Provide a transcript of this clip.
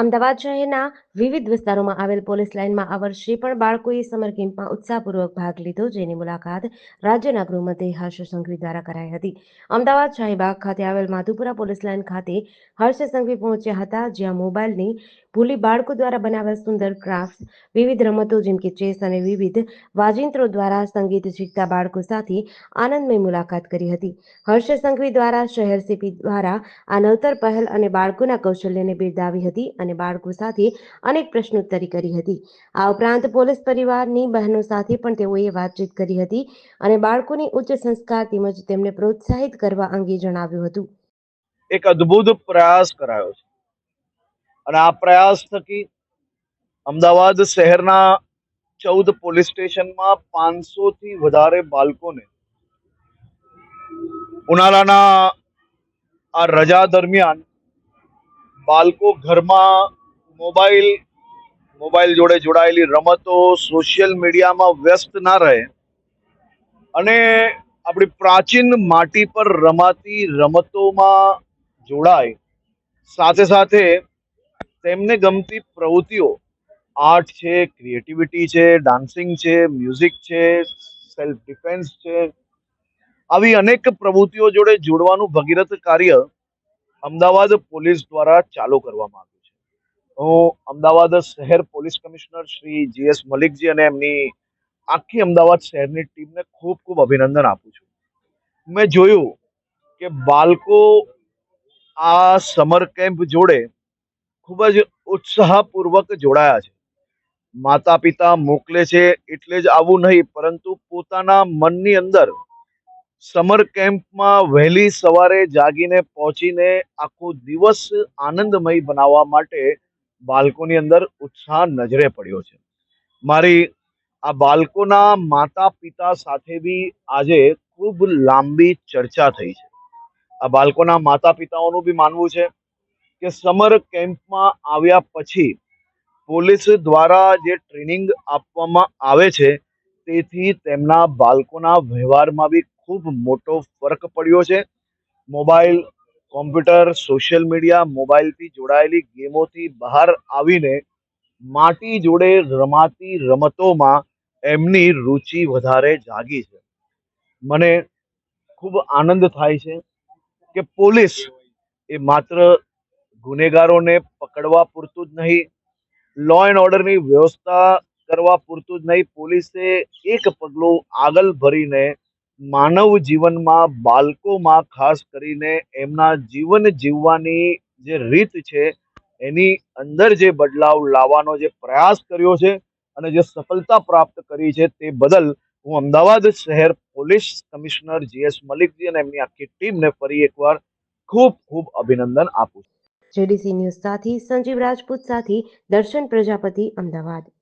અમદાવાદ શહેરના વિવિધ વિસ્તારોમાં આવેલ પોલીસ લાઇનમાં આ વર્ષે પણ બાળકોએ સમર કેમ્પમાં ઉત્સાહપૂર્વક ભાગ લીધો, જેની મુલાકાત રાજ્યના ગૃહમંત્રી હર્ષ સંઘવી દ્વારા કરાઈ હતી. અમદાવાદ શાહીબાગ ખાતે આવેલ માધુપુરા પોલીસ લાઇન ખાતે હર્ષ સંઘવી પહોંચ્યા હતા, જ્યાં મોબાઈલની ભૂલી બાળકો દ્વારા બનાવેલ સુંદર ક્રાફ્ટ વિવિધ રમતો જેમ કે ચેસ અને વિવિધ વાજિંત્રો દ્વારા સંગીત શીખતા બાળકો સાથે આનંદમય મુલાકાત કરી હતી. હર્ષ સંઘવી દ્વારા શહેર સીપી દ્વારા આ નવતર પહેલ અને બાળકોના કૌશલ્યને બિરદાવી હતી અને બાળકો સાથે અનેક પ્રશ્નોત્તરી કરી હતી. આ ઉપરાંત પોલીસ પરિવારની બહેનો સાથે પણ તેઓએ વાતચીત કરી હતી અને બાળકોને ઉચ્ચ સંસ્કાર તેમજ તેમને પ્રોત્સાહિત કરવા અંગે જણાવ્યું હતું. એક અદ્ભુત પ્રયાસ કરાયો છે. અને આ પ્રયાસ થકી અમદાવાદ શહેરના ચૌદ પોલીસ સ્ટેશનમાં પાંચસો થી વધારે બાળકોને ઉનાળાના આ રજા દરમિયાન બાળકો ઘરમાં મોબાઈલ મોબાઈલ જોડે જોડાયેલી રમતો સોશિયલ મીડિયામાં વ્યસ્ત ના રહે. અને આપણી પ્રાચીન માટી પર રમાતી રમતોમાં જોડાય. સાથે સાથે તેમને ગમતી પ્રવૃત્તિઓ, આર્ટ છે, ક્રિએટિવિટી છે, ડાન્સિંગ છે, મ્યુઝિક છે, સેલ્ફ ડિફેન્સ છે. આવી અનેક પ્રવૃત્તિઓ જોડે જોડવાનું ભગીરથ કાર્ય અમદાવાદ પોલીસ દ્વારા ચાલુ કરવામાં આવ્યું છે. હું અમદાવાદ શહેર પોલીસ કમિશનર શ્રી જીએસ મલિકજી અને એમની આખી અમદાવાદ શહેરની ટીમને ખૂબ ખૂબ અભિનંદન આપું છું. મેં જોયું કે બાળકો આ સમર કેમ્પ જોડે ખૂબ જ ઉત્સાહપૂર્વક જોડાયા છે. માતા પિતા મોકલે છે એટલે જ આવું નહીં, પરંતુ પોતાના મનની અંદર સમર કેમ્પમાં વહેલી સવારે જાગીને પહોંચીને આખો દિવસ આનંદમય બનાવવા માટે બાળકોની અંદર ઉત્સાહ નજરે પડ્યો છે. મારી આ બાળકોના માતા પિતા સાથે બી આજે ખૂબ લાંબી ચર્ચા થઈ છે. આ બાળકોના માતા પિતાઓનું બી માનવું છે કે સમર કેમ્પમાં આવ્યા પછી પોલીસ દ્વારા જે ટ્રેનિંગ આપવામાં આવે છે, તેથી તેમના બાળકોના વ્યવહારમાં બી ખૂબ મોટો ફરક પડ્યો છે. મોબાઈલ, કોમ્પ્યુટર, સોશિયલ મીડિયા, મોબાઈલથી જોડાયેલી ગેમોથી બહાર આવીને માટી જોડે રમાતી રમતોમાં એમની રુચિ વધારે જાગી છે. મને ખૂબ આનંદ થાય છે કે પોલીસ એ માત્ર ગુનેગારોને પકડવા પૂરતું જ નહીં લો એન્ડ ઓર્ડરની વ્યવસ્થા કરવા પૂરતું જ નહીં, પોલીસે એક પગલું આગળ ભરીને માનવ જીવનમાં બાળકોમાં ખાસ કરીને એમના જીવન જીવવાની જે રીત છે, એની અંદર જે બદલાવ લાવવાનો જે પ્રયાસ કર્યો છે અને જે સફળતા પ્રાપ્ત કરી છે તે બદલ હું અમદાવાદ શહેર પોલીસ કમિશનર જીએસ મલિકજી અને એમની આખી ટીમને ફરી એકવાર ખૂબ ખૂબ અભિનંદન આપું છું. જેડીસી ન્યૂઝ સાથી સંજીવ રાજપૂત સાથી દર્શન પ્રજાપતિ અમદાવાદ.